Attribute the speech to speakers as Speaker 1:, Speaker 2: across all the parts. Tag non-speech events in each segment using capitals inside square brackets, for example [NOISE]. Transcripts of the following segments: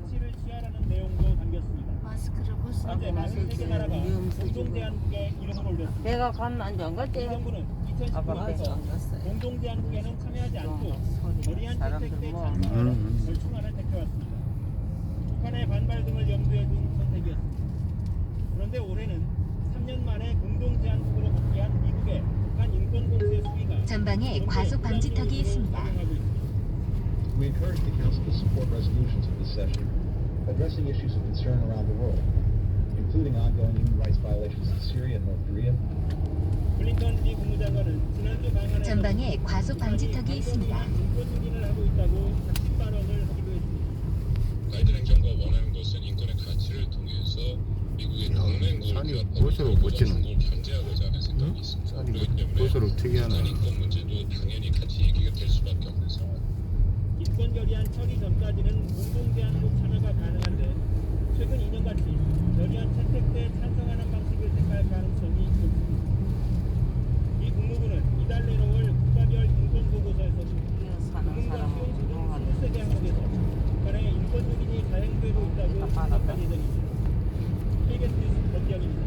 Speaker 1: 조치를 취하라는 내용도 담겼습니다.
Speaker 2: 마스크를 벗어.
Speaker 1: 현재 많은 세계 나라가 공동 대한국에 이름을 올렸습니다.
Speaker 3: 배가 갔나 안 갔대?
Speaker 1: 정부는
Speaker 3: 아빠가
Speaker 1: 2019년부터
Speaker 3: 안 갔어요.
Speaker 1: 공동 대한국에는 참여하지 않고. 거리한
Speaker 3: 사람들
Speaker 1: 채택대
Speaker 3: 뭐.
Speaker 1: 찬성하는
Speaker 4: 음.
Speaker 1: 절충안을 택해왔습니다. 북한의 반발 등을 염두에 둔 선택이었습니다. 그런데 올해는 3년 만에 공동 대한국으로 복귀한 미국의 북한 인권 공세 수위가
Speaker 5: 전방에 과속 방지턱이 있습니다.
Speaker 1: 작용하고 있습니다.
Speaker 6: Encourage the Council to support resolutions of this session addressing issues of concern around the world, including ongoing human rights violations in Syria and North Korea,
Speaker 1: 블링컨 미 국무장관은 지난주 방한에서
Speaker 5: 전방에 과속 방지턱이 있습니다.
Speaker 1: 인권 승인을 하고 있다고 작심 발언을 하기도 했습니다.
Speaker 7: 바이든 행정부가 원하는 것은 인권의 가치를 통해서 미국의
Speaker 4: 야,
Speaker 7: 동맹국을
Speaker 4: 산이 볼수록 멋지네.
Speaker 7: 걸 견제하고자 하는 생각이 있습니다.
Speaker 4: 산이
Speaker 7: 그렇기 때문에
Speaker 4: 볼수록 특이하네.
Speaker 7: 북한 인권 문제도 당연히 같이 얘기가 될 수밖에 없는 상황.
Speaker 1: 처리 전까지는 공동 대한국 참여가 가능한데 최근 2년같이 결의안 채택때 찬성하는 방식을 택할 가능성이 높습니다. 이 국무부는 이달 내놓을 국가별 인권 보고서에서도
Speaker 3: 사는
Speaker 1: 국민과
Speaker 3: 사람은
Speaker 1: 수용 수준
Speaker 3: 운동하는
Speaker 1: 20세계 항목에서 북한의 인권 유린이 자행되고 있다고 지적할 예정입니다. KBS 뉴스 권기현입니다.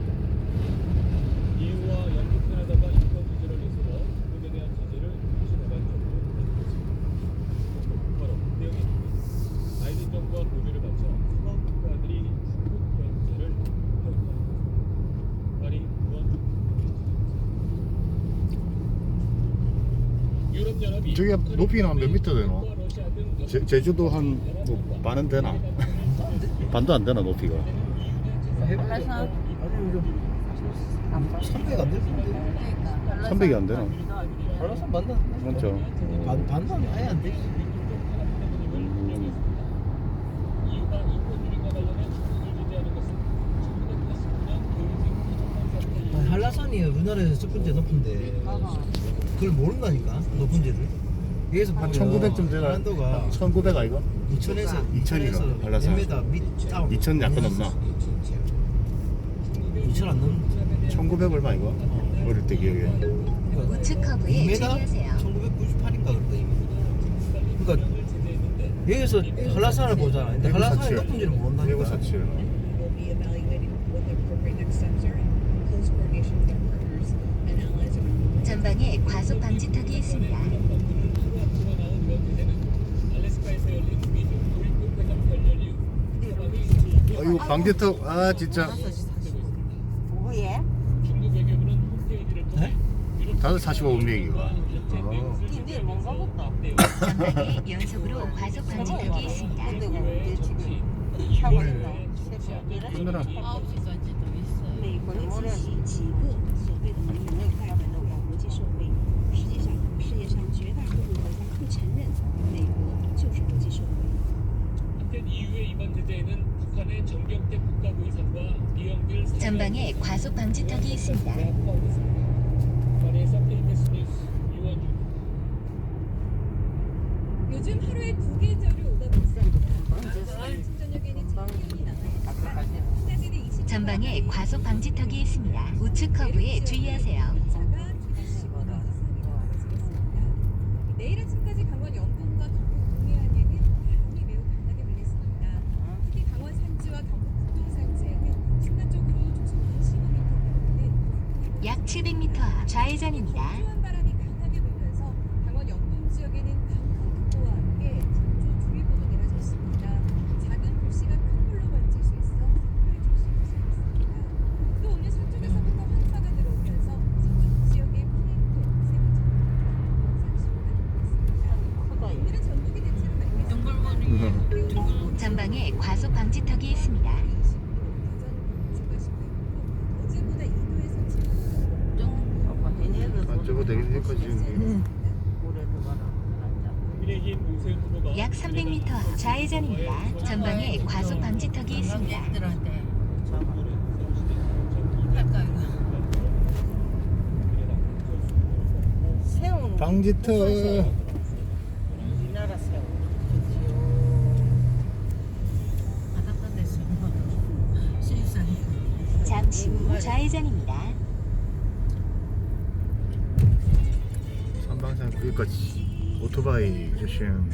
Speaker 8: EU와 영국, 캐나다가 인권 규제를 내세워 중국에 대한 제재를 신뢰가 적용했습니다. 바로 그 내용입니다. 바이든 정부와 고비를 맞춰 서방 국가들이 중국 경제를 하였다. 파리 우한 유럽 연합이
Speaker 4: 저게 높이는 한 몇 미터 되노?
Speaker 8: 중국과 러시아 등
Speaker 4: 제, 제주도 한 뭐, 반은 되나? [LAUGHS] 반도 안 되나 높이가?
Speaker 3: 한라산
Speaker 9: 300 안될 텐데.
Speaker 4: 300이 안 되나?
Speaker 9: 한라산 맞나?
Speaker 4: 맞죠?
Speaker 9: 반, 반도 아예 안 되지.
Speaker 4: 음,
Speaker 8: 이유가 인권 유린과 관련해 중국을 제재하는 것은 1989년
Speaker 9: 아니, 한라산이 우리나라에서 첫 번째 높은데 그걸 모른다니까 높은 데를. 여기서
Speaker 4: 한
Speaker 9: 보면
Speaker 4: 1900좀 되나?
Speaker 9: 한도가
Speaker 4: 1900 아이가?
Speaker 9: 2000에서
Speaker 4: 2000이가 한라산.
Speaker 9: 몇 미터 밑 다운.
Speaker 4: 2000 약간 넘나?
Speaker 9: 2000 안 넘는데.
Speaker 4: 1900 얼마 이거? 어릴 때 기억에
Speaker 5: 우측 커브에
Speaker 9: 2m?
Speaker 5: 주의하세요.
Speaker 9: 1998인가 그랬다 이미. 그러니까 여기서 한라산을 보잖아. 근데 한라산이 높은지를 모른다니까.
Speaker 4: 1947
Speaker 5: 전방에 과속 방지턱이 있습니다.
Speaker 4: 아이고 방지턱 아 진짜
Speaker 8: 홈페이지를 통해 유럽
Speaker 4: 5시45분 얘기가
Speaker 3: 근데 뭔가 보다.
Speaker 5: 전방에 연속으로 과속 방지턱이 있습니다.
Speaker 3: 근데 왜 지금 차고 있나? 새벽
Speaker 4: 힘들어
Speaker 2: 9시까지도 있어요.
Speaker 3: 근데 이거는 모레
Speaker 8: 제재에는 북한의 정경태 국가부의장과 리영길
Speaker 5: 전방에 과속 방지턱이 있습니다.
Speaker 10: 요즘 하루에 두 계절을 오다 20도
Speaker 5: 전방에 과속 방지턱이 있습니다. 우측 커브에 주의하세요.
Speaker 10: 내일 아침까지 강원 영동과 경북 동해안에는 바람이 매우 강하게 불겠습니다. 특히 강원 산지와 경북 북동 산지에는 순간적으로 초속 25m
Speaker 5: 약 700m 앞 좌회전입니다.
Speaker 10: 강조한 바람이 강하게 불면서 강원 영동 지역에는 강풍특보와 함께 강조주의보도 내려져 있습니다. 작은 불씨가 큰 불로 번질 수 있어 특별 조심하셔야겠습니다. 또 오늘 서쪽에서부터 환파가 들어오면서 서쪽 지역에 플레이톤 세부
Speaker 3: 크다.
Speaker 10: 오늘은 전국이 대체로 맑겠습니다.
Speaker 2: 둥글거리게
Speaker 5: 전방에 과속 방지턱이 있습니다.
Speaker 10: 20도 추가시고 있고 어제보다 2도에서 7도
Speaker 3: 아빠
Speaker 8: 국민의힘 오세훈 후보가
Speaker 5: 약 300m 앞 좌회전입니다. 전방에 과속 방지턱이 있습니다.
Speaker 3: 새우.
Speaker 4: 방지턱
Speaker 3: 우리나라 새우.
Speaker 5: 잠시 후 좌회전입니다.
Speaker 4: 삼방산 거기까지. 오토바이 조심